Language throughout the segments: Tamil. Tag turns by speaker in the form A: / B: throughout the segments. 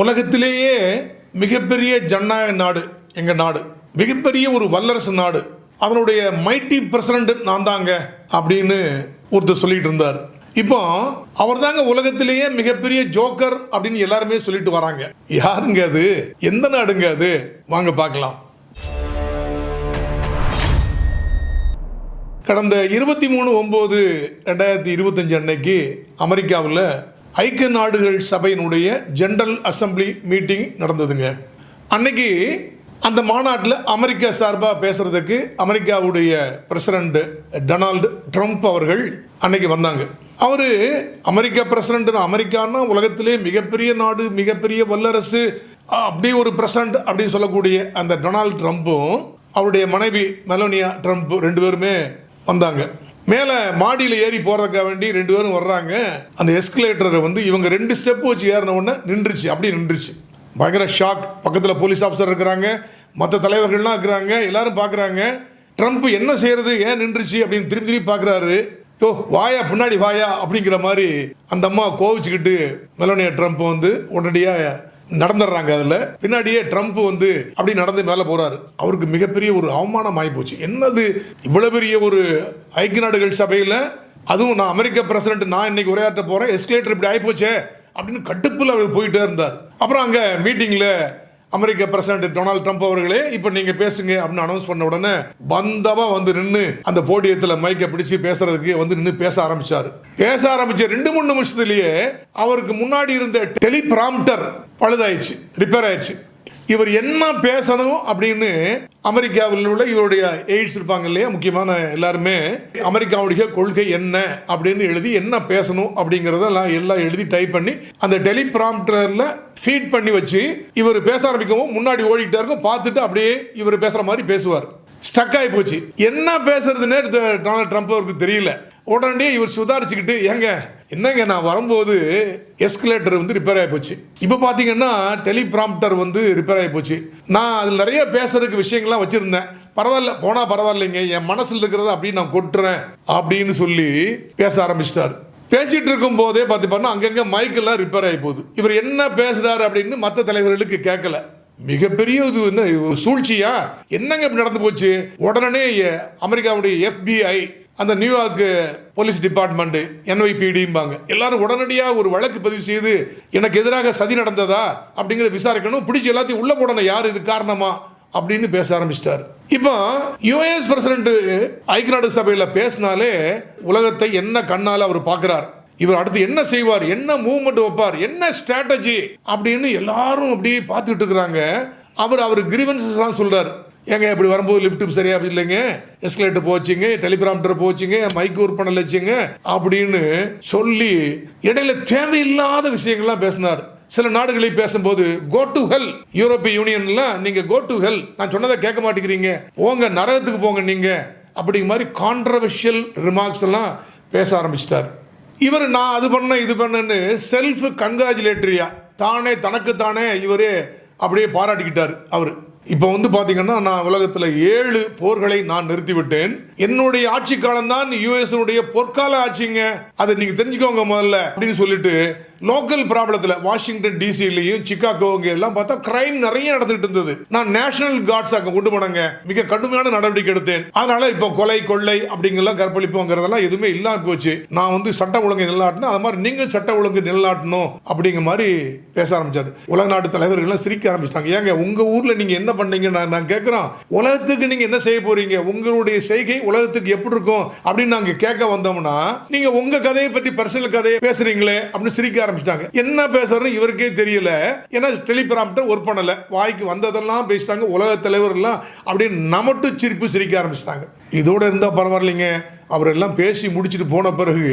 A: உலகத்திலேயே மிகப்பெரிய ஜனநாயக நாடு எங்கள் நாடு. மிகப்பெரிய ஒரு வல்லரசு நாடு. அதனுடைய மைட்டி பிரசிடண்ட் நான் தாங்க அப்படின்னு ஒருத்தர் சொல்லிட்டு இருந்தார். இப்போ அவர் தாங்க உலகத்திலேயே மிகப்பெரிய ஜோக்கர் அப்படின்னு எல்லாருமே சொல்லிட்டு வராங்க. யாருங்க அது? எந்த நாடுங்க அது? வாங்க பார்க்கலாம். கடந்த இருபத்தி மூணு ஒம்பது ரெண்டாயிரத்தி இருபத்தஞ்சு அன்னைக்கு அமெரிக்காவில் ஐக்கிய நாடுகள் சபையினுடைய ஜெனரல் அசெம்பிளி மீட்டிங் நடந்ததுங்க. அன்னைக்கு அந்த மாநாட்டில் அமெரிக்கா சார்பாக பேசுறதுக்கு அமெரிக்காவுடைய பிரசிடண்ட் டொனால்டு ட்ரம்ப் அவர்கள் அன்னைக்கு வந்தாங்க. அவர் அமெரிக்கா பிரசிடண்ட் அமெரிக்கான்னா உலகத்திலே மிகப்பெரிய நாடு மிகப்பெரிய வல்லரசு அப்படி ஒரு பிரசிடண்ட் அப்படின்னு சொல்லக்கூடிய அந்த டொனால்டு ட்ரம்ப்பும் அவருடைய மனைவி மெலோனியா ட்ரம்ப் ரெண்டு பேருமே வந்தாங்க. மேலே மாடியில் ஏறி போகிறதுக்காக வேண்டி ரெண்டு பேரும் வர்றாங்க. அந்த எஸ்கலேட்டரை வந்து இவங்க ரெண்டு ஸ்டெப் வச்சு ஏறின உடனே நின்றுச்சு. அப்படியே நின்றுச்சு. பயங்கர ஷாக் பக்கத்தில் போலீஸ் ஆஃபீஸர் இருக்கிறாங்க. மற்ற தலைவர்கள்லாம் இருக்கிறாங்க. எல்லாரும் பார்க்குறாங்க. ட்ரம்ப் என்ன செய்யறது? ஏன் நின்றுச்சு? அப்படின்னு திரும்பி திரும்பி பார்க்குறாரு. யோ வாயா பின்னாடி வாயா அப்படிங்கிற மாதிரி அந்த அம்மா கோவிச்சுக்கிட்டு மெலோனியா ட்ரம்ப் வந்து உடனடியாக நடந்துடுறாங்க அதில். பின்னாடியே ட்ரம்ப் வந்து அப்படி நடந்து மேலே போகிறாரு அவருக்கு மிகப்பெரிய ஒரு அவமானம் ஆகிப்போச்சு என்னது? இவ்வளோ பெரிய ஒரு ஐக்கிய நாடுகள் சபையில் அதுவும் நான் அமெரிக்க பிரசிடென்ட் நான் இன்னைக்கு உரையாற்ற போகிறேன் எஸ்கலேட்டர் இப்படி ஆகிப்போச்சே அப்படின்னு கட்டுப்பில் அவர் போயிட்டே இருந்தார். அப்புறம் அங்கே மீட்டிங்கில் அமெரிக்க பிரசிடென்ட் டொனால்ட் ட்ரம்ப் அவர்களே இப்போ நீங்க பேசுங்க அப்படின்னு அனௌன்ஸ் பண்ண உடனே பந்தமா வந்து நின்று அந்த போடியத்தில் மைக்கை பிடிச்சு பேசுறதுக்கு வந்து நின்று பேச ஆரம்பிச்சாரு. பேச ஆரம்பிச்ச ரெண்டு மூணு நிமிஷத்துலயே அவருக்கு முன்னாடி இருந்த டெலிபிராம்டர் பழுதாயிடுச்சு ரிப்பேர் ஆயிடுச்சு. இவர் என்ன பேசணும் அப்படின்னு அமெரிக்காவில் உள்ள இவருடைய எய்ட்ஸ் இருப்பாங்க இல்லையா? முக்கியமான எல்லாருமே அமெரிக்காவுடைய கொள்கை என்ன அப்படின்னு எழுதி என்ன பேசணும் அப்படிங்கிறதெல்லாம் எல்லாம் எழுதி டைப் பண்ணி அந்த டெலிபிராம்டரில் ஃபீட் பண்ணி வச்சு இவர் பேச ஆரம்பிக்கவும் முன்னாடி ஓடிக்கிட்டே இருக்கும். பார்த்துட்டு அப்படியே இவர் பேசுகிற மாதிரி பேசுவார். ஸ்டக் ஆகி போச்சு. என்ன பேசுறதுன்னே டொனால்ட் ட்ரம்ப் அவருக்கு தெரியல. உடனே இவர் சுதாரிச்சுக்கிட்டு ஏங்க என்னங்க நான் வரும்போது எஸ்கலேட்டர் வந்து ரிப்பேர் ஆகி போச்சு. இப்போ பார்த்தீங்கன்னா டெலிப்ராம்ப்டர் வந்து ரிப்பேர் ஆகி போச்சு. நான் அதில் நிறைய பேசுறதுக்கு விஷயங்கள்லாம் வச்சுருந்தேன். பரவாயில்ல போனால் பரவாயில்லைங்க என் மனசில் இருக்கிறத அப்படியே நான் கொட்டுறேன் அப்படின்னு சொல்லி பேச ஆரம்பிச்சிட்டார். பேசிட்டு இருக்கும் போதே பார்த்து பாருன்னா அங்கங்கே மைக்கெல்லாம் ரிப்பேர் ஆகி போகுது. இவர் என்ன பேசுறாரு அப்படின்னு மற்ற தலைவர்களுக்கு கேட்கல. மிகப்பெரிய இது என்ன ஒரு சூழ்ச்சியா? என்னங்க இப்படி நடந்து போச்சு? உடனே அமெரிக்காவுடைய எஃபிஐ அந்த நியூயார்க் போலீஸ் டிபார்ட்மெண்ட் என்ஒய்பிடிம்பாங்க எல்லாரும் உடனடியாக ஒரு வழக்கு பதிவு செய்து எனக்கு எதிராக சதி நடந்ததா? அப்படிங்கிறத விசாரிக்கணும். பிடிச்சி எல்லாத்தையும் உள்ள போடணும். யார் இது காரணமா? அப்படின்னு பேச ஆரம்பிச்சிட்டார். இப்போ யுஎஸ் பிரசிடென்ட் ஐக்கிய நாடு சபையில் பேசினாலே உலகத்தை என்ன கண்ணால் அவர் பார்க்குறார்? இவர் அடுத்து என்ன செய்வார்? என்ன மூவ்மெண்ட் வைப்பார்? என்ன ஸ்ட்ராட்டஜி அப்படின்னு எல்லாரும் அப்படியே பார்த்துட்டு இருக்கிறாங்க. அவர் அவர் கிரீவன்சஸ் தான் சொல்கிறார் ஏங்க இப்படி வரும்போது லிஃப்ட் சரியா இல்லைங்க? எஸ்கலேட்டர் போச்சுங்க டெலிகிராம்டர் போச்சுங்க மைக் ஒர்க் பண்ணல வச்சுங்க அப்படின்னு சொல்லி இடையில தேவையில்லாத விஷயங்கள்லாம் பேசினார். சில நாடுகளை பேசும்போது கோ டு ஹெல் யூரோப்பிய யூனியன்ல நீங்க கோ டு ஹெல் நான் சொன்னதை கேட்க மாட்டேங்கிறீங்க. போங்க நரகத்துக்கு போங்க நீங்க. அப்படிங்கிற மாதிரி கான்ட்ரவர்ஷியல் ரிமார்க்ஸ் எல்லாம் பேச ஆரம்பிச்சிட்டார். இவர் நான் அது பண்ண இது பண்ணேன்னு செல்ஃப் கங்க்ராச்சுலேட்டரியா தானே தனக்கு தானே இவரே அப்படியே பாராட்டிக்கிட்டார் அவர். இப்போ வந்து பார்த்தீங்கன்னா நான் உலகத்தில் ஏழு போர்களை நான் நிறுத்திவிட்டேன். என்னுடைய ஆட்சி காலம்தான் யூஎஸ்னுடைய பொற்கால ஆட்சிங்க. அதை நீங்கள் தெரிஞ்சுக்கோங்க முதல்ல அப்படின்னு சொல்லிட்டு லோக்கல் ப்ராப்ளத்தில் வாஷிங்டன் டிசிலையும் சிக்காகோ இங்க எல்லாம் பார்த்தா கிரைம் நிறைய நடந்துட்டு இருந்தது. நான் நேஷனல் கார்ட்ஸ் அங்கே கொண்டு போனாங்க. மிக கடுமையான நடவடிக்கை எடுத்தேன். அதனால இப்போ கொலை கொள்ளை அப்படிங்கெல்லாம் கற்பழிப்புங்கிறதெல்லாம் எதுவுமே இல்லாம போச்சு. நான் வந்து சட்ட ஒழுங்கு நிலநாட்டினா அது மாதிரி நீங்கள் சட்ட ஒழுங்கு நிலநாட்டணும் அப்படிங்கிற மாதிரி பேச ஆரம்பிச்சாரு. உலக நாட்டு தலைவர்கள்லாம் சிரிக்க ஆரம்பிச்சிட்டாங்க. ஏங்க உங்கள் ஊரில் நீங்கள் என்ன பண்ணீங்க நான் நான் கேட்குறோம் உலகத்துக்கு நீங்கள் என்ன செய்ய போறீங்க? உங்களுடைய செய்கை உலகத்துக்கு எப்படி இருக்கும்? அப்படின்னு நாங்கள் கேட்க வந்தோம்னா நீங்கள் உங்கள் கதையை பற்றி பர்சனல் கதையை பேசுறீங்களே அப்படின்னு சிரிக்க ஆரம்பிச்சிட்டாங்க. என்ன பேசுறதுன்னு இவருக்கே தெரியல. ஏன்னா டெலிபிராம்டர் ஒர்க் பண்ணல. வாய்க்கு வந்ததெல்லாம் பேசிட்டாங்க. உலக தலைவர் அப்படின்னு அப்படியே நமட்டு சிரிப்பு சிரிக்க ஆரம்பிச்சிட்டாங்க. இதோட இருந்தால் பரவாயில்லைங்க. அவரெல்லாம் பேசி முடிச்சுட்டு போன பிறகு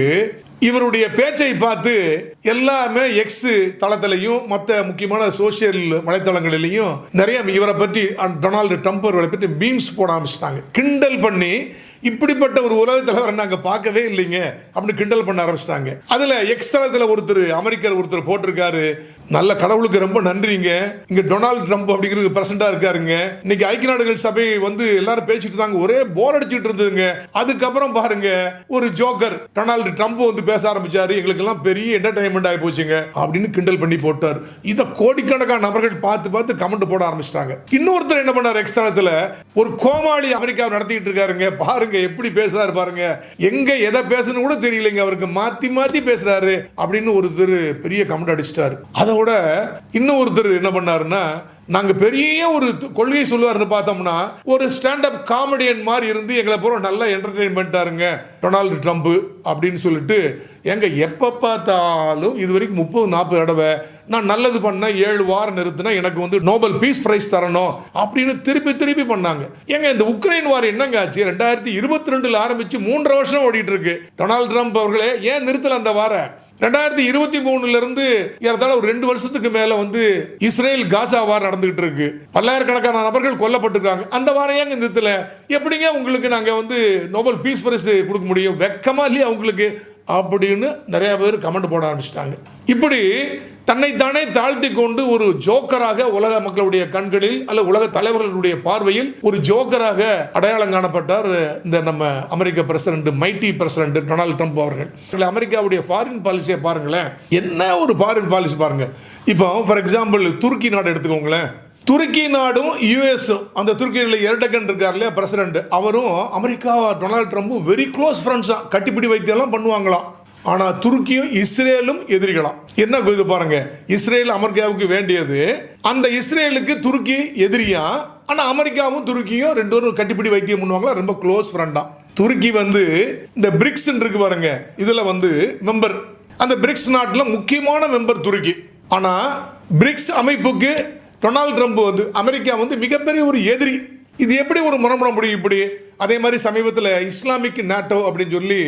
A: இவருடைய பேச்சை பார்த்து எல்லாமே எக்ஸ் தளத்திலையும் மற்ற முக்கியமான சோசியல் வலைத்தளங்களிலையும் நிறைய இவரை பற்றி அண்ட் டொனால்டு ட்ரம்ப் அவர்களை பற்றி மீம்ஸ் போட ஆரம்பிச்சிட்டாங்க. கிண்டல் பண்ணி இப்படிப்பட்ட ஒரு உலக தலைவரை நாங்கள் பார்க்கவே இல்லைங்க அப்படின்னு கிண்டல் பண்ண ஆரம்பிச்சிட்டாங்க. அதில் எக்ஸ் தளத்தில் ஒருத்தர் அமெரிக்கர் ஒருத்தர் போட்டிருக்காரு. நல்ல கடவுளுக்கு ரொம்ப நன்றிங்க. இங்கே டொனால்டு ட்ரம்ப் அப்படிங்கிறது பிரசண்டாக இருக்காருங்க. இன்னைக்கு ஐக்கிய நாடுகள் சபை வந்து எல்லாரும் பேசிட்டு இருந்தாங்க. ஒரே போர் அடிச்சுட்டு இருந்ததுங்க. அதுக்கப்புறம் பாருங்க ஒரு ஜோக்கர் டொனால்டு ட்ரம்ப் வந்து பேச ஆரம்பிச்சாரு. எங்களுக்கெல்லாம் பெரிய என்டர்டைன்மெண்ட் ஆகி போச்சுங்க. அப்படின்னு கிண்டல் பண்ணி போட்டார். இதை கோடிக்கணக்கான நபர்கள் பார்த்து பார்த்து கமெண்ட் போட ஆரம்பிச்சிட்டாங்க. இன்னொருத்தர் என்ன பண்ணார்? எக்ஸ்தானத்தில் ஒரு கோமாளி அமெரிக்கா நடத்திட்டு இருக்காருங்க. பாருங்க எப்படி பேசுறாரு பாருங்க. எங்க எதை பேசணும் கூட தெரியலைங்க. அவருக்கு மாத்தி மாத்தி பேசுறாரு அப்படின்னு ஒருத்தர் பெரிய கமெண்ட் அடிச்சிட்டாரு. அதோட இன்னும் ஒருத்தர் என்ன பண்ணாருன்னா நாங்கள் பெரிய ஒரு கொள்கையை கொள்கை பார்த்தோம்னா ஒரு ஸ்டாண்டப் காமெடியன் மாதிரி இருந்து எங்களை பூரா நல்லா என்டர்டெயின்மெண்ட்டாருங்க டொனால்டு ட்ரம்ப் அப்படின்னு சொல்லிட்டு எங்கள் எப்போ பார்த்தாலும் இது வரைக்கும் முப்பது நாற்பது தடவை நான் நல்லது பண்ண ஏழு வாரம் நிறுத்தினா எனக்கு வந்து நோபல் பீஸ் ப்ரைஸ் தரணும் அப்படின்னு திருப்பி திருப்பி பண்ணாங்க. ஏங்க இந்த உக்ரைன் வார் என்னங்க ஆச்சு? ரெண்டாயிரத்தி இருபத்தி ரெண்டுல ஆரம்பிச்சு மூன்றரை வருஷம் ஓடிட்டு இருக்கு. டொனால்டு ட்ரம்ப் அவர்களே ஏன் நிறுத்தல அந்த வாரை? ரெண்டாயிரத்தி இருபத்தி மூணுல இருந்து ஏறத்தாழ ஒரு ரெண்டு வருஷத்துக்கு மேல வந்து இஸ்ரேல் காசா வார் நடந்துகிட்டு இருக்கு. பல்லாயிரக்கணக்கான நபர்கள் கொல்லப்பட்டிருக்காங்க. அந்த வாரம் ஏங்க நிறுத்தல. எப்படிங்க உங்களுக்கு நாங்க வந்து நோபல் பீஸ் பரிசு கொடுக்க முடியும்? வெக்கமா இல்லையா உங்களுக்கு? அப்படின்னு நிறைய பேர் கமெண்ட் போட ஆரம்பிச்சிட்டாங்க. இப்படி தன்னைத்தானே தாழ்த்தி கொண்டு ஒரு ஜோக்கராக உலக மக்களுடைய கண்களில் அல்ல உலக தலைவர்களுடைய பார்வையில் ஒரு ஜோக்கராக அடையாளம் காணப்பட்டார் இந்த நம்ம அமெரிக்க president mighty president Donald Trump அவர்கள். அமெரிக்காவுடைய ஃபாரின் பாலிசியை பாருங்களேன். என்ன ஒரு ஃபாரின் பாலிசி பாருங்க. இப்போ ஃபார் எக்ஸாம்பிள் துருக்கி நாடு எடுத்துக்கோங்களேன். துருக்கி நாடும் யூஎஸும் அந்த துருக்கியில் எரடகன் இருக்கார் இல்லையா பிரசிடண்ட். அவரும் அமெரிக்கா டொனால்ட் ட்ரம்ப்பும் வெரி க்ளோஸ் ஃப்ரெண்ட்ஸாக கட்டிப்பிடி வைத்தியெல்லாம் பண்ணுவாங்களாம். ஆனால் துருக்கியும் இஸ்ரேலும் எதிரிகளாம். என்ன இது பாருங்க இஸ்ரேல் அமெரிக்காவுக்கு வேண்டியது. அந்த இஸ்ரேலுக்கு துருக்கி எதிரியா? ஆனால் அமெரிக்காவும் துருக்கியும் ரெண்டு பேரும் கட்டிப்பிடி வைத்தியம் பண்ணுவாங்களா ரொம்ப க்ளோஸ் ஃப்ரெண்டாக துருக்கி வந்து இந்த பிரிக்ஸ் இருக்கு பாருங்க இதில் வந்து மெம்பர் அந்த பிரிக்ஸ் நாட்டில் முக்கியமான மெம்பர் துருக்கி. ஆனால் பிரிக்ஸ் அமைப்புக்கு டொனால்டு ட்ரம்ப் வந்து அமெரிக்கா வந்து மிகப்பெரிய ஒரு எதிரி. இது எப்படி ஒரு முரம்பட முடியும் இப்படி? அதே மாதிரி சமீபத்தில் இஸ்லாமிக் நாட்டோ அப்படின்னு சொல்லி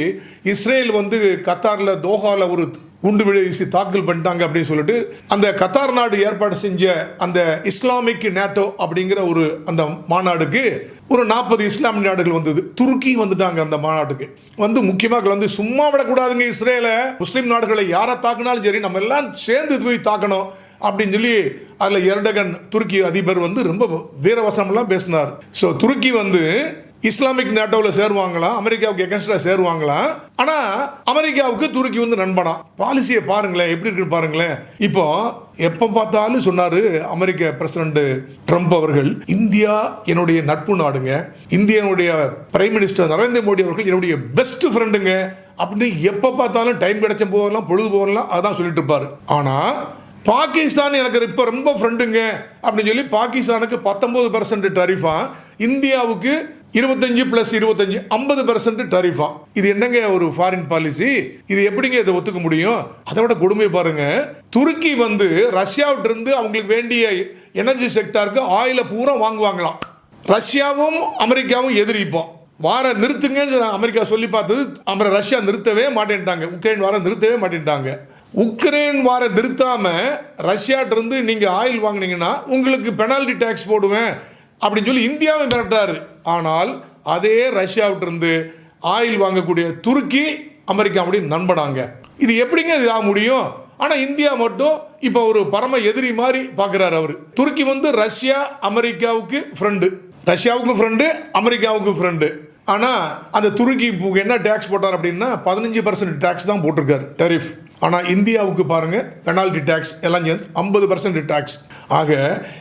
A: இஸ்ரேல் வந்து கத்தாரில் தோஹாவில் ஒரு குண்டு வீசி தாக்கல் பண்ணிட்டாங்க அப்படின்னு சொல்லிட்டு அந்த கத்தார் நாடு ஏற்பாடு செஞ்ச அந்த இஸ்லாமிக் நேட்டோ அப்படிங்கிற ஒரு அந்த மாநாடுக்கு ஒரு நாற்பது இஸ்லாமிய நாடுகள் வந்தது. துருக்கி வந்துட்டாங்க அந்த மாநாட்டுக்கு. வந்து முக்கியமாக வந்து சும்மா விடக்கூடாதுங்க இஸ்ரேலை. முஸ்லீம் நாடுகளை யாரை தாக்குனாலும் சரி நம்ம எல்லாம் சேர்ந்து போய் தாக்கணும். அப்படின்னு சொல்லி அதில் எர்டகன் துருக்கி அதிபர் வந்து ரொம்ப வீரவசமெல்லாம் பேசினார். ஸோ துருக்கி வந்து இஸ்லாமிக் நேட்டோவில் சேருவாங்களாம் அமெரிக்காவுக்கு எகன்ஸ்டாக சேருவாங்களாம் ஆனால் அமெரிக்காவுக்கு துருக்கி வந்து நண்பனா. பாலிசியை பாருங்களேன் எப்படி இருக்குன்னு பாருங்களேன். இப்போ எப்போ பார்த்தாலும் சொன்னார் அமெரிக்க பிரசிடண்ட் ட்ரம்ப் அவர்கள் இந்தியா என்னுடைய நட்பு நாடுங்க. இந்தியனுடைய பிரைம் மினிஸ்டர் நரேந்திர மோடி அவர்கள் என்னுடைய பெஸ்ட் ஃப்ரெண்டுங்க அப்படின்னு எப்போ பார்த்தாலும் டைம் கிடைச்ச போதெல்லாம் பொழுது போகலாம் அதான் சொல்லிட்டு இருப்பார். ஆனால் பாகிஸ்தான் எனக்கு இப்போ ரொம்ப ஃப்ரெண்டுங்க அப்படின்னு சொல்லி பாகிஸ்தானுக்கு பத்தொம்பது பர்சன்ட் டரிஃபா இந்தியாவுக்கு இருபத்தஞ்சு பிளஸ் இருபத்தஞ்சு ஐம்பது பர்சன்ட் டரிஃபா இது என்னங்க ஒரு ஃபாரின் பாலிசி இது எப்படிங்க இதை ஒத்துக்க முடியும்? அதை விட கொடுமை பாருங்க. துருக்கி வந்து ரஷ்யாவிட்ட இருந்து அவங்களுக்கு வேண்டிய எனர்ஜி செக்டாருக்கு ஆயில பூரா வாங்குவாங்களாம். ரஷ்யாவும் அமெரிக்காவும் எதிரிப்போம் வார நிறுத்துங்கன்னு அமெரிக்கா சொல்லி பார்த்தது அப்புறம் ரஷ்யா நிறுத்தவே மாட்டேன்ட்டாங்க. உக்ரைன் வாரம் நிறுத்தவே மாட்டேன்ட்டாங்க. உக்ரைன் வாரம் நிறுத்தாம ரஷ்யாட்டிருந்து இருந்து ஆயில் வாங்குனீங்கன்னா உங்களுக்கு பெனால்டி டேக்ஸ் போடுவேன் அப்படின்னு சொல்லி இந்தியாவை மிரட்டார் ஆனால் அதே ரஷ்யாவிட்டிருந்து ஆயில் வாங்கக்கூடிய துருக்கி அமெரிக்கா அப்படின்னு நண்பனாங்க. இது எப்படிங்க இது ஆக முடியும்? ஆனால் இந்தியா மட்டும் இப்போ ஒரு பரம எதிரி மாதிரி பார்க்குறாரு அவர். துருக்கி வந்து ரஷ்யா அமெரிக்காவுக்கு ஃப்ரெண்டு ரஷ்யாவுக்கு ஃப்ரெண்டு அமெரிக்காவுக்கு ஃப்ரெண்டு ஆனால் அந்த துருக்கி இப்போ என்ன டேக்ஸ் போட்டார் அப்படின்னா பதினஞ்சு பர்சன்ட் டேக்ஸ் தான் போட்டிருக்காரு டெரிஃப் ஆனால் இந்தியாவுக்கு பாருங்கள் பெனால்டி டேக்ஸ் எல்லாம் சேர்ந்து ஐம்பது பர்சன்ட் டேக்ஸ் ஆக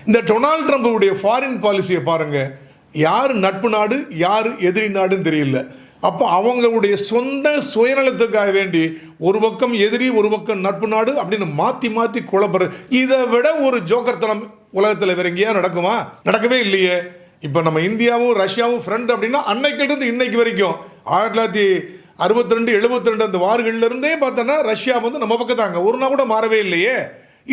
A: இந்த டொனால்ட் ட்ரம்புடைய ஃபாரின் பாலிசியை பாருங்கள் யார் நட்பு நாடு யார் எதிரி நாடுன்னு தெரியல. அப்போ அவங்களுடைய சொந்த சுயநலத்துக்காக வேண்டி ஒரு பக்கம் எதிரி ஒரு பக்கம் நட்பு நாடு அப்படின்னு மாற்றி மாற்றி குழப்பற இதை விட ஒரு ஜோக்கர்த்தனம் உலகத்தில் வேற எங்கேயா நடக்குமா? நடக்கவே இல்லையே. இப்போ நம்ம இந்தியாவும் ரஷ்யாவும் ஃப்ரெண்ட் அப்படின்னா அன்னைக்கிலிருந்து இன்னைக்கு வரைக்கும் ஆயிரத்தி தொள்ளாயிரத்தி அறுபத்தி ரெண்டு எழுபத்தி ரெண்டு அந்த வார்கள்ல இருந்தே பார்த்தோன்னா ரஷ்யா வந்து நம்ம பக்கத்தாங்க ஒரு நாள் கூட மாறவே இல்லையே.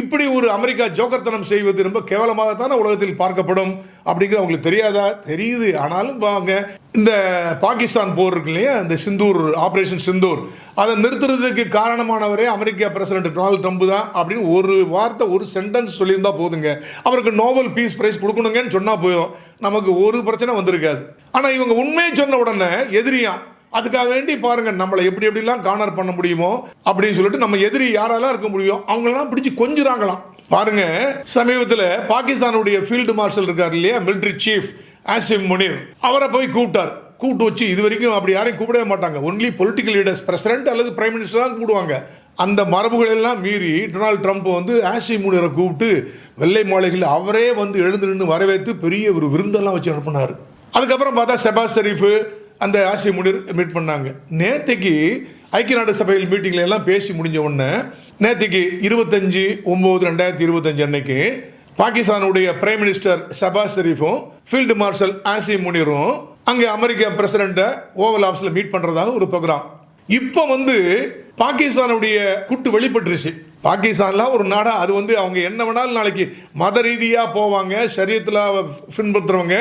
A: இப்படி ஒரு அமெரிக்கா ஜோக்கர்த்தனம் செய்வது ரொம்ப கேவலமாகத்தான உலகத்தில் பார்க்கப்படும் அப்படிங்கிற அவங்களுக்கு தெரியாதா? தெரியுது. ஆனாலும் பாங்க இந்த பாகிஸ்தான் போர் இருக்கு இல்லையா? இந்த சிந்தூர் ஆப்ரேஷன் சிந்தூர். அதை நிறுத்துறதுக்கு காரணமானவரே அமெரிக்கா பிரசிடென்ட் டொனால்டு ட்ரம்ப் தான் அப்படின்னு ஒரு வார்த்தை ஒரு சென்டென்ஸ் சொல்லியிருந்தா போதுங்க. அவருக்கு நோபல் பீஸ் பிரைஸ் கொடுக்கணுங்கன்னு சொன்னால் போதும். நமக்கு ஒரு பிரச்சனை வந்திருக்காது. ஆனால் இவங்க உண்மையை சொன்ன உடனே எதிரியான் அதுக்காக வேண்டி பாருங்க நம்மளை எப்படி எப்படிலாம் கார்னர் பண்ண முடியுமோ அப்படின்னு சொல்லிட்டு நம்ம எதிரி யாரெல்லாம் இருக்க முடியும் அவங்களெல்லாம் பிடிச்சி கொஞ்சிராங்களாம் பாருங்க சமீபத்தில் பாகிஸ்தானுடைய ஃபீல்டு மார்ஷல் இருக்கார் இல்லையா மிலிட்ரி சீஃப் ஆசிம் முனீர் அவரை போய் கூப்பிட்டார். கூப்பிட்டு வச்சு இது வரைக்கும் அப்படி யாரையும் கூப்பிடவே மாட்டாங்க. ஒன்லி பொலிட்டிக்கல் லீடர்ஸ் பிரசிடென்ட் அல்லது பிரைம் மினிஸ்டர் தான் கூப்பிடுவாங்க. அந்த மரபுகள் எல்லாம் மீறி டொனால்டு ட்ரம்ப் வந்து ஆசி முனியரை கூப்பிட்டு வெள்ளை மாளிகையில் அவரே வந்து எழுந்து நின்று வரவேற்று பெரிய ஒரு விருந்தெல்லாம் வச்சு அனுப்புனார். அதுக்கப்புறம் பார்த்தா செபாஸ் ஷெரீஃபு அந்த ஆசிய முனிர் மீட் பண்ணாங்க. நேற்றுக்கு ஐக்கிய நாடு சபையில் மீட்டிங்ல எல்லாம் பேசி முடிஞ்ச உடனே நேற்றுக்கு இருபத்தஞ்சு ஒம்பது ரெண்டாயிரத்தி இருபத்தஞ்சு அன்னைக்கு பாகிஸ்தானுடைய பிரைம் மினிஸ்டர் ஷபாஸ் ஷெரீஃபும் ஃபீல்டு மார்ஷல் ஆசிய முனிரும் அங்கே அமெரிக்க பிரசிடெண்ட்டை ஓவல் ஆஃபீஸில் மீட் பண்ணுறதாக ஒரு ப்ரோக்ராம் இப்போ வந்து பாகிஸ்தானுடைய குட்டு வெளிப்பட்டுருச்சு. பாகிஸ்தான்லாம் ஒரு நாடாக அது வந்து அவங்க என்ன வேணாலும் நாளைக்கு மத ரீதியாக போவாங்க சரியத்தில் பின்பற்றுறவங்க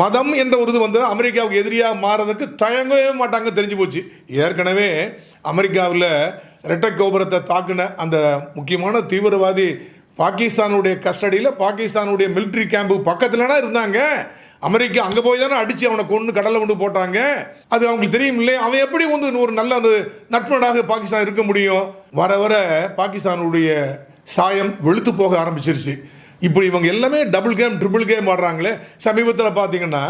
A: மதம் என்ற ஒரு இது வந்து அமெரிக்காவுக்கு எதிரியாக மாறதுக்கு தயங்கவே மாட்டாங்க தெரிஞ்சு போச்சு. ஏற்கனவே அமெரிக்காவில் ரெட்டை கோபுரத்தை தாக்குன அந்த முக்கியமான தீவிரவாதி பாகிஸ்தானுடைய கஸ்டடியில் பாகிஸ்தானுடைய மிலிட்ரி கேம்பு பக்கத்துலனா இருந்தாங்க. அமெரிக்கா அங்கே போய் தானே அடித்து அவனை கொண்டு கடலை கொண்டு போட்டாங்க. அது அவங்களுக்கு தெரியும் இல்லையா? அவன் எப்படி வந்து ஒரு நல்ல ஒரு நட்பனாக பாகிஸ்தான் இருக்க முடியும்? வர வர பாகிஸ்தானுடைய சாயம் வெளுத்து போக ஆரம்பிச்சிருச்சு. இப்படி இவங்க எல்லாமே டபுள் கேம் ட்ரிபிள் கேம் ஆடுறாங்களே. சமீபத்தில் பார்த்தீங்கன்னா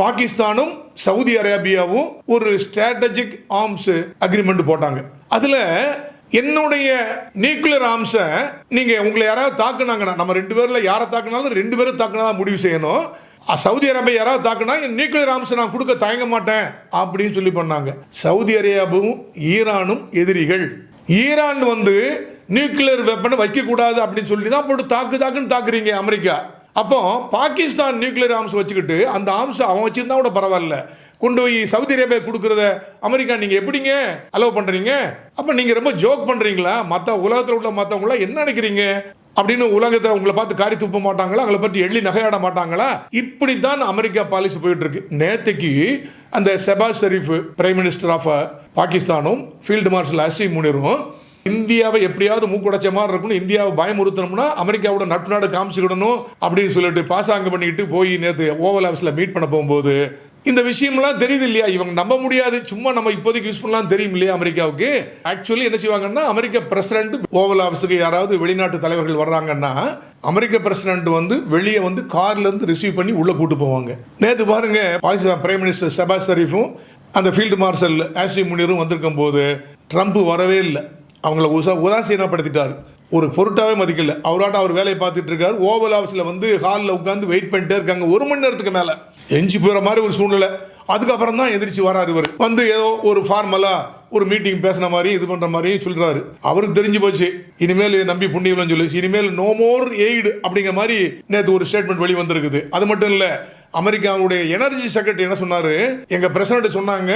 A: பாகிஸ்தானும் சவுதி அரேபியாவும் ஒரு ஸ்ட்ராட்டஜிக் ஆர்ம்ஸ் அக்ரிமெண்ட் போட்டாங்க. அதில் என்னுடைய நியூக்ளியர் ஆம்ஸை நீங்கள் உங்களை யாராவது தாக்குனாங்கன்னா நம்ம ரெண்டு பேரில் யாரை தாக்குனாலும் ரெண்டு பேரும் தாக்குனா தான் முடிவு செய்யணும். சவுதி அரேபியா யாராவது தாக்குனா என் நியூக்ளியர் ஆம்ஸை நான் கொடுக்க தயங்க மாட்டேன் அப்படின்னு சொல்லி பண்ணாங்க. சவுதி அரேபியாவும் ஈரானும் எதிரிகள். ஈரான் வந்து நியூக்ளியர் வெப்பனை வைக்கக்கூடாது அப்படின்னு சொல்லி தான் போட்டு தாக்கு தாக்குன்னு தாக்குறீங்க அமெரிக்கா. அப்போ பாகிஸ்தான் நியூக்ளியர் ஆம்ஸ் வச்சுக்கிட்டு அந்த ஆம்ஸ் அவன் வச்சிருந்தா கூட பரவாயில்ல. கொண்டு போய் சவுதி அரேபியா கொடுக்குறத அமெரிக்கா நீங்கள் எப்படிங்க அலோவ் பண்ணுறீங்க அப்போ நீங்கள் ரொம்ப ஜோக் பண்ணுறீங்களா மற்ற உலகத்தில் உள்ள மற்றவங்களாம் என்ன நினைக்கிறீங்க? அப்படின்னு உலகத்தில் உங்களை பார்த்து காரி துப்ப மாட்டாங்களா? அவங்கள பற்றி எள்ளி நகையாட மாட்டாங்களா? இப்படி தான் அமெரிக்கா பாலிசி போயிட்டு இருக்கு நேற்றுக்கு அந்த Shehbaz Sharif prime minister of பாகிஸ்தானும் ஃபீல்டு மார்ஷல் அசி முனிரும் இந்தியாவை எப்படியாவது மூக்குடைச்ச மாதிரி இருக்கணும் இந்தியாவை பயமுறுத்தணும்னா அமெரிக்காவோட நட்பு நாடு காமிச்சுக்கிடணும் அப்படின்னு சொல்லிட்டு பாசாங்கம் பண்ணிக்கிட்டு போய் நேற்று ஓவல் ஆஃபீஸில் மீட் பண்ண போகும்போது இந்த விஷயம்லாம் தெரியுது இல்லையா? இவங்க நம்ப முடியாது. சும்மா நம்ம இப்போதைக்கு யூஸ் பண்ணலாம் தெரியும் இல்லையா அமெரிக்காவுக்கு? ஆக்சுவலி என்ன செய்வாங்கன்னா அமெரிக்க பிரசிடென்ட் ஓவல் ஆஃபீஸுக்கு யாராவது வெளிநாட்டு தலைவர்கள் வர்றாங்கன்னா அமெரிக்க பிரசிடென்ட் வந்து வெளியே வந்து கார்ல இருந்து ரிசீவ் பண்ணி உள்ள கூட்டு போவாங்க. நேற்று பாருங்க பாகிஸ்தான் பிரைம் மினிஸ்டர் சபாஸ் ஷரீஃபும் அந்த ஃபீல்டு மார்ஷல் ஆசி முனிரும் வந்திருக்கும் போது ட்ரம்ப் வரவே இல்லை. அவங்கள உசா உதாசீனப்படுத்திட்டார். ஒரு பொருட்டாவே மதிக்கல. அவராட்ட அவர் வேலையை பார்த்துட்டு இருக்காரு ஓவல் ஆஃபீஸில் வந்து ஹாலில் உட்காந்து வெயிட் பண்ணிட்டே இருக்காங்க. ஒரு மணி நேரத்துக்கு மேலே. எஞ்சி போகிற மாதிரி ஒரு சூழ்நிலை. அதுக்கப்புறம் தான் எதிர்ச்சி வராரு இவர். வந்து ஏதோ ஒரு ஃபார்மலாக ஒரு மீட்டிங் பேசின மாதிரி இது பண்ணுற மாதிரி சொல்கிறாரு அவருக்கு தெரிஞ்சு போச்சு. இனிமேல் நம்பி புண்ணியம்னு சொல்லி. இனிமேல் நோ மோர் எய்டு அப்படிங்கிற மாதிரி நேற்று ஒரு ஸ்டேட்மெண்ட் வெளி வந்திருக்குது அது மட்டும் இல்லை அமெரிக்காவுடைய எனர்ஜி செக்ரட்டரி என்ன சொன்னார்? எங்கள் பிரசிடண்ட் சொன்னாங்க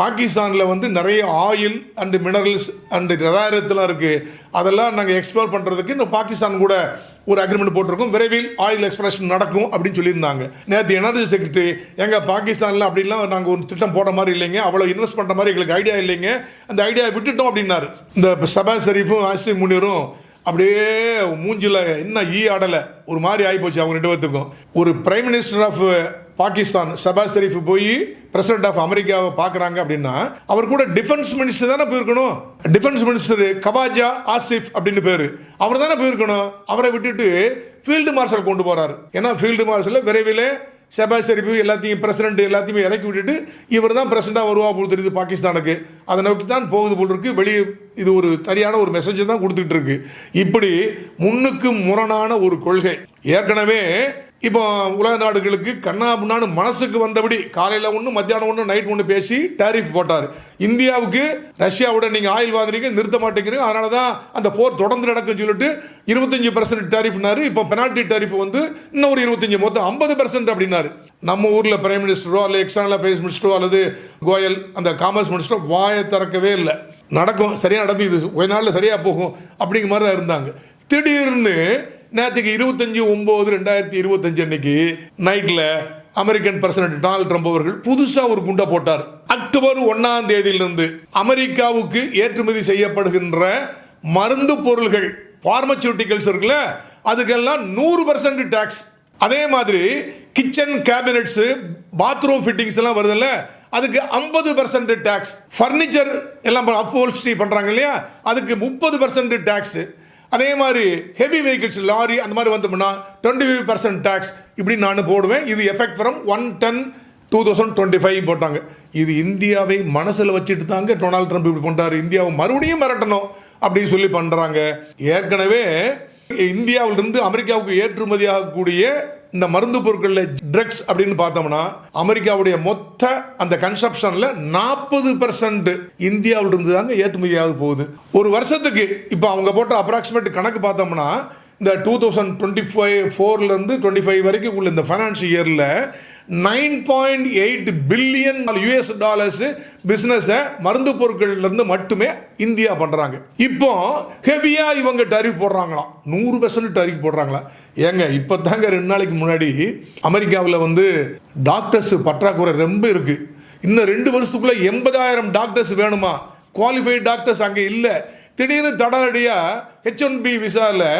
A: பாகிஸ்தானில் வந்து நிறைய ஆயில் அண்டு மினரல்ஸ் அண்டு ரேரத்துலாம் இருக்குது அதெல்லாம் நாங்கள் எக்ஸ்ப்ளோர் பண்ணுறதுக்கு இந்த பாகிஸ்தான் கூட ஒரு அக்ரிமெண்ட் போட்டிருக்கோம். விரைவில் ஆயில் எக்ஸ்பிரஷன் நடக்கும் அப்படின்னு சொல்லியிருந்தாங்க. நேற்று எனர்ஜி செக்ரட்டரி எங்கள் பாகிஸ்தானில் அப்படிலாம் நாங்கள் ஒரு திட்டம் போடுற மாதிரி இல்லைங்க. அவ்வளோ இன்வெஸ்ட் பண்ணுற மாதிரி எங்களுக்கு ஐடியா இல்லைங்க. அந்த ஐடியா விட்டுட்டோம் அப்படின்னாரு. இந்த சபா ஷரீஃபும் ஆசி முனிரும் அப்படியே மூஞ்சில் என்ன ஈ ஆடலை. ஒரு மாதிரி ஆகிப்போச்சு அவங்க ரெண்டு பேர்த்துக்கும் ஒரு பிரைம் மினிஸ்டர் ஆஃப் பாகிஸ்தான் சபாஸ் ஷெரீஃப் போய் பிரசிடென்ட் ஆஃப் அமெரிக்காவை பார்க்குறாங்க அப்படின்னா அவர் கூட டிஃபென்ஸ் மினிஸ்டர் தானே போயிருக்கணும். டிஃபென்ஸ் மினிஸ்டர் கவாஜா ஆசிஃப் அப்படின்னு பேர். அவர் தானே போயிருக்கணும். அவரை விட்டுட்டு ஃபீல்டு மார்ஷல் கொண்டு போகிறார் ஏன்னா ஃபீல்டு மார்ஷலில் விரைவில் ஷபாஸ் ஷெரீஃபு எல்லாத்தையும் பிரசிடென்ட் எல்லாத்தையுமே இறக்கி விட்டுட்டு இவர் தான் பிரசிடண்டாக வருவா போல் தெரியுது பாகிஸ்தானுக்கு. அதை நோக்கி தான் போகுது போல் இருக்குது வெளியே இது ஒரு சரியான ஒரு மெசேஜ் தான் கொடுத்துட்டு இருக்கு. இப்படி முன்னுக்கு முரணான ஒரு கொள்கை. ஏற்கனவே இப்போ உலக நாடுகளுக்கு கண்ணா முன்னான்னு மனசுக்கு வந்தபடி காலையில் ஒன்று மத்தியானம் ஒன்று நைட் ஒன்று பேசி டேரிஃப் போட்டார். இந்தியாவுக்கு ரஷ்யாவோட நீங்கள் ஆயில் வாங்குறீங்க நிறுத்த மாட்டேங்கிறீங்க. அதனால தான் அந்த போர் தொடர்ந்து நடக்கும்னு சொல்லிட்டு இருபத்தஞ்சி பர்சன்ட் டேரிஃப்னாரு இப்போ பெனால்டி டேரிஃப் வந்து இன்னும் ஒரு இருபத்தஞ்சி மொத்தம் ஐம்பது பர்சன்ட் அப்படின்னாரு. நம்ம ஊரில் பிரைம் மினிஸ்டரோ அல்லது எக்ஸ்டர்னல் அஃபேர்ஸ் மினிஸ்டரோ அல்லது கோயல் அந்த காமர்ஸ் மினிஸ்டரோ வாயை திறக்கவே இல்லை. நடக்கும் சரியாக நடக்கும் இது ஒரு நாளில் சரியாக போகும் அப்படிங்கிற மாதிரி தான் இருந்தாங்க. திடீர்னு நேற்றுக்கு இருபத்தஞ்சி ஒம்பது ரெண்டாயிரத்தி இருபத்தஞ்சு அன்னைக்கு நைட்டில் அமெரிக்கன் பிரசிடென்ட் டொனால்ட் ட்ரம்ப் அவர்கள் புதுசாக ஒரு குண்டை போட்டார். அக்டோபர் ஒன்றாம் தேதியிலிருந்து அமெரிக்காவுக்கு ஏற்றுமதி செய்யப்படுகின்ற மருந்து பொருள்கள் பார்மசூட்டிக்கல்ஸ் இருக்குல்ல அதுக்கெல்லாம் நூறு பர்சன்ட் டேக்ஸ் அதே மாதிரி கிச்சன் கேபினட்ஸு பாத்ரூம் ஃபிட்டிங்ஸ் எல்லாம் வருதுல்ல அதுக்கு ஐம்பது பர்சன்ட் டேக்ஸ் ஃபர்னிச்சர் எல்லாம் அப்போல்ஸ்ட்ரி பண்ணுறாங்க இல்லையா அதுக்கு முப்பது பர்சன்ட் டேக்ஸு அதே மாதிரி ஹெவி வெஹிக்கிள்ஸ் லாரி அந்த மாதிரி வந்தோம்னா டுவெண்ட்டி ஃபைவ் பர்சன்ட் டேக்ஸ் இப்படி நான் போடுவேன். இது effect from one ten two thousand twenty five போட்டாங்க. இது இந்தியாவை மனசில் வச்சுட்டு தாங்க டொனால்ட் ட்ரம்ப் இப்படி பண்ணுறாரு இந்தியாவை மறுபடியும் மிரட்டணும் அப்படின்னு சொல்லி பண்ணுறாங்க ஏற்கனவே இந்தியாவிலிருந்து அமெரிக்காவுக்கு ஏற்றுமதி ஆகக்கூடிய இந்த மருந்து பொருட்களில் ட்ரக்ஸ் அப்படின்னு பார்த்தோம்னா அமெரிக்காவுடைய மொத்த அந்த கன்சப்ஷனில் நாற்பது பர்சன்ட் இந்தியாவிலிருந்து தாங்க ஏற்றுமதியாக போகுது. ஒரு வருஷத்துக்கு இப்போ அவங்க போட்ட அப்ராக்சிமேட் கணக்கு பார்த்தோம்னா இந்த டூ தௌசண்ட் டுவெண்ட்டி ஃபைவ் ஃபோர்லேருந்து டுவெண்ட்டி ஃபைவ் வரைக்கும் உள்ள இந்த ஃபைனான்ஷியல் இயரில் nine point eight billion US dollars பிஸ்னஸை மருந்து பொருட்கள்லேருந்து மட்டுமே இந்தியா பண்ணுறாங்க இப்போ ஹெவியாக இவங்க டரிஃப் போடுறாங்களாம். நூறு பெர்சன்ட் டரிஃப் போடுறாங்களா? ஏங்க இப்போ தாங்க ரெண்டு நாளைக்கு முன்னாடி அமெரிக்காவில் வந்து டாக்டர்ஸ் பற்றாக்குறை ரொம்ப இருக்குது இன்னும் ரெண்டு வருஷத்துக்குள்ளே எண்பதாயிரம் டாக்டர்ஸ் வேணுமா? குவாலிஃபைடு டாக்டர்ஸ் அங்கே இல்லை. திடீர்னு தடனடியாக ஹெச் ஒன் பி விசாவில்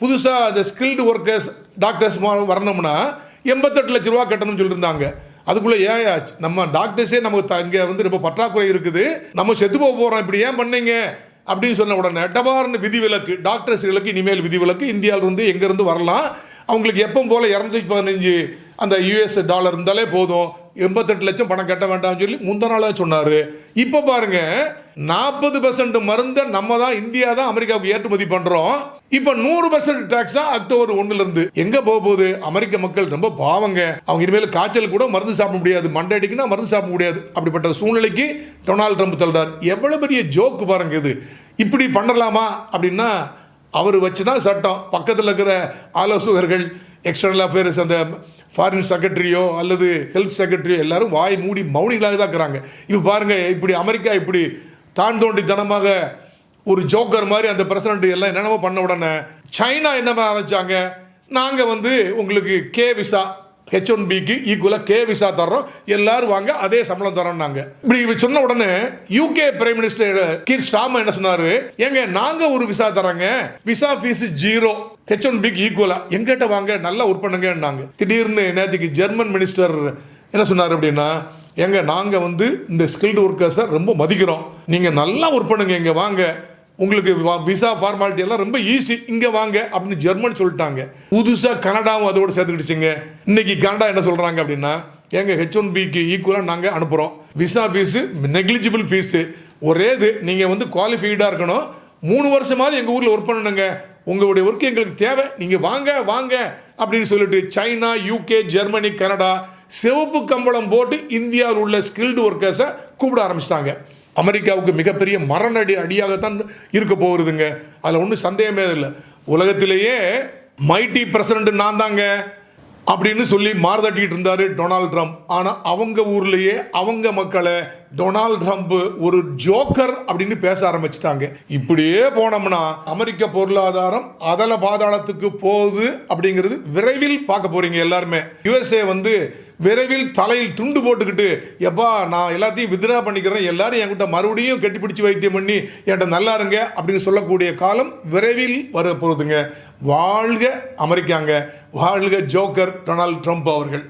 A: புதுசாக அந்த ஸ்கில்டு ஒர்க்கர்ஸ் டாக்டர்ஸ் வரணும்னா எண்பத்தெட்டு லட்ச ரூபா கட்டணும்னு சொல்லியிருந்தாங்க அதுக்குள்ளே ஏன் ஆச்சு? நம்ம டாக்டர்ஸே நமக்கு த- இங்கே வந்து ரொம்ப பற்றாக்குறை இருக்குது. நம்ம செத்து போக போகிறோம் இப்படி ஏன் பண்ணீங்க? அப்படின்னு சொன்ன உடனே டபார்னு விதிவிலக்கு டாக்டர்ஸ்களுக்கு இனிமேல் விதிவிலக்கு இந்தியாவிலிருந்து எங்கேருந்து வரலாம்? அவங்களுக்கு எப்போ போல் இரநூத்தி பதினஞ்சு அந்த யூஎஸ் டாலர் இருந்தாலே போதும். எண்பத்தெட்டு லட்சம் பணம் கட்ட வேண்டாம்னு சொல்லி முந்த நாளாக சொன்னார். இப்போ பாருங்கள் நாற்பது பர்சன்ட் மருந்தை நம்ம தான் இந்தியா தான் அமெரிக்காவுக்கு ஏற்றுமதி பண்ணுறோம் இப்போ நூறு பர்சன்ட் டேக்ஸாக அக்டோபர் ஒன்றுலேருந்து எங்கே போக போகுது? அமெரிக்க மக்கள் ரொம்ப பாவங்க. அவங்க இனிமேல் காய்ச்சல் கூட மருந்து சாப்பிட முடியாது. மண்டை அடிக்குன்னா மருந்து சாப்பிட முடியாது. அப்படிப்பட்ட சூழ்நிலைக்கு டொனால்ட் ட்ரம்ப் தள்ளுறார் எவ்வளோ பெரிய ஜோக்கு பாருங்க இது. இப்படி பண்ணலாமா? அப்படின்னா அவர் வச்சு தான் சட்டம். பக்கத்தில் இருக்கிற ஆலோசகர்கள் எக்ஸ்டர்னல் அஃபேர்ஸ் அந்த ஃபாரின் செக்ரட்டரியோ அல்லது ஹெல்த் செக்ரட்டரியோ எல்லாரும் வாய் மூடி மௌனிகளாக தான் இருக்கிறாங்க. இப்போ பாருங்கள் இப்படி அமெரிக்கா இப்படி தான் தோண்டித்தனமாக ஒரு ஜோக்கர் மாதிரி அந்த பிரசிடண்ட் எல்லாம் என்னென்னமோ பண்ண உடனே சைனா என்ன ஆரம்பித்தாங்க நாங்கள் வந்து உங்களுக்கு கே விசா ஹெச் ஒன் பிக்கு ஈக்குவலாக கே விசா தர்றோம். எல்லாரும் வாங்க அதே சம்பளம் தரோம்னாங்க இப்படி இவர் சொன்ன உடனே UK prime minister Keir Starmer என்ன சொன்னார்? ஏங்க நாங்கள் ஒரு visa தரோங்க visa fee zero H one பிக்கு ஈக்குவலா எங்கிட்ட வாங்க நல்லா ஒர்க் பண்ணுங்கன்னாங்க. திடீர்னு நேற்றுக்கு ஜெர்மன் மினிஸ்டர் என்ன சொன்னார் அப்படின்னா ஏங்க நாங்கள் வந்து இந்த ஸ்கில்டு ஒர்க்கர்ஸை ரொம்ப மதிக்கிறோம். நீங்கள் நல்லா ஒர்க் பண்ணுங்க இங்கே வாங்க. உங்களுக்கு விசா ஃபார்மாலிட்டி எல்லாம் ரொம்ப ஈஸி இங்கே வாங்க அப்படின்னு ஜெர்மன் சொல்லிட்டாங்க. புதுசாக கனடாவும் அதோடு சேர்த்துக்கிடுச்சுங்க இன்னைக்கு கனடா என்ன சொல்கிறாங்க அப்படின்னா எங்கள் ஹெச் ஒன் பிக்கு ஈக்குவலாக நாங்கள் அனுப்புகிறோம் விசா ஃபீஸு நெக்லிஜிபிள் ஃபீஸு ஒரே இது நீங்கள் வந்து குவாலிஃபைடாக இருக்கணும். மூணு வருஷமாவது எங்கள் ஊரில் ஒர்க் பண்ணணுங்க. உங்களுடைய ஒர்க் எங்களுக்கு தேவை. நீங்கள் வாங்க வாங்க அப்படின்னு சொல்லிட்டு சைனா யூகே ஜெர்மனி கனடா சிவப்பு கம்பளம் போட்டு இந்தியாவில் உள்ள ஸ்கில்டு ஒர்க்கர்ஸை கூப்பிட ஆரம்பிச்சிட்டாங்க. அமெரிக்காவுக்கு மிகப்பெரிய மரணடி அடியாகத்தான் இருக்க போகிறதுங்க அதில் ஒன்றும் சந்தேகமே இல்லை. உலகத்திலேயே மைட்டி பிரசிடண்ட் நான் தாங்க அப்படின்னு சொல்லி மாறுதட்டிக்கிட்டு இருந்தாரு டொனால்ட் ட்ரம்ப். ஆனால் அவங்க ஊர்லேயே அவங்க மக்களை டொனால்ட் ட்ரம்ப் ஒரு ஜோக்கர் அப்படின்னு பேச ஆரம்பிச்சிட்டாங்க. இப்படியே போனோம்னா அமெரிக்க பொருளாதாரம் அதல பாதாளத்துக்கு போகுது அப்படிங்கிறது விரைவில் பார்க்க போறீங்க எல்லாருமே. யுஎஸ்ஏ வந்து விரைவில் தலையில் துண்டு போட்டுக்கிட்டு எப்பா நான் எல்லாத்தையும் வித்ரா பண்ணிக்கிறேன் எல்லாரும் என்கிட்ட மறுபடியும் கட்டிப்பிடிச்சு வைத்தியம் பண்ணி என்கிட்ட நல்லா இருங்க அப்படின்னு சொல்லக்கூடிய காலம் விரைவில் வர போகுதுங்க வாழ்க அமெரிக்காங்க வாழ்க ஜோக்கர் டொனால்ட் ட்ரம்ப் அவர்கள்.